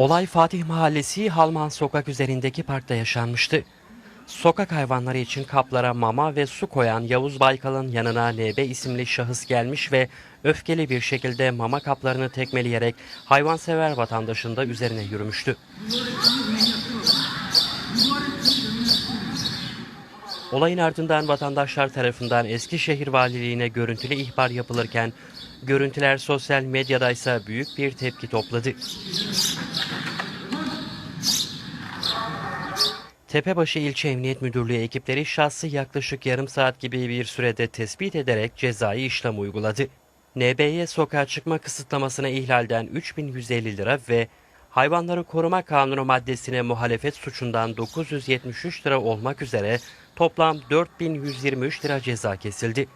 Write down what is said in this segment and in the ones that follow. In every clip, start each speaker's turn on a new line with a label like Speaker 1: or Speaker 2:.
Speaker 1: Olay Fatih Mahallesi Halman Sokak üzerindeki parkta yaşanmıştı. Sokak hayvanları için kaplara mama ve su koyan Yavuz Baykal'ın yanına NB isimli şahıs gelmiş ve öfkeli bir şekilde mama kaplarını tekmeleyerek hayvansever vatandaşın da üzerine yürümüştü. Olayın ardından vatandaşlar tarafından Eskişehir Valiliğine görüntülü ihbar yapılırken görüntüler sosyal medyada ise büyük bir tepki topladı. Tepebaşı İlçe Emniyet Müdürlüğü ekipleri şahsı yaklaşık yarım saat gibi bir sürede tespit ederek cezai işlem uyguladı. NB'ye sokağa çıkma kısıtlamasına ihlalden 3150 lira ve hayvanları koruma kanunu maddesine muhalefet suçundan 973 lira olmak üzere toplam 4123 lira ceza kesildi.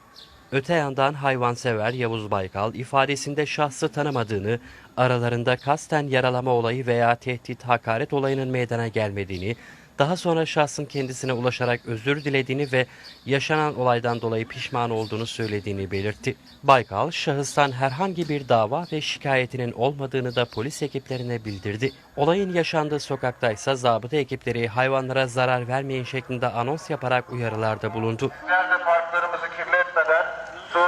Speaker 1: Öte yandan hayvansever Yavuz Baykal ifadesinde şahsı tanımadığını, aralarında kasten yaralama olayı veya tehdit hakaret olayının meydana gelmediğini, daha sonra şahsın kendisine ulaşarak özür dilediğini ve yaşanan olaydan dolayı pişman olduğunu söylediğini belirtti. Baykal, şahıstan herhangi bir dava ve şikayetinin olmadığını da polis ekiplerine bildirdi. Olayın yaşandığı sokakta ise zabıta ekipleri hayvanlara zarar vermeyin şeklinde anons yaparak uyarılarda bulundu.
Speaker 2: Nerede parklarımızı kirletmeden su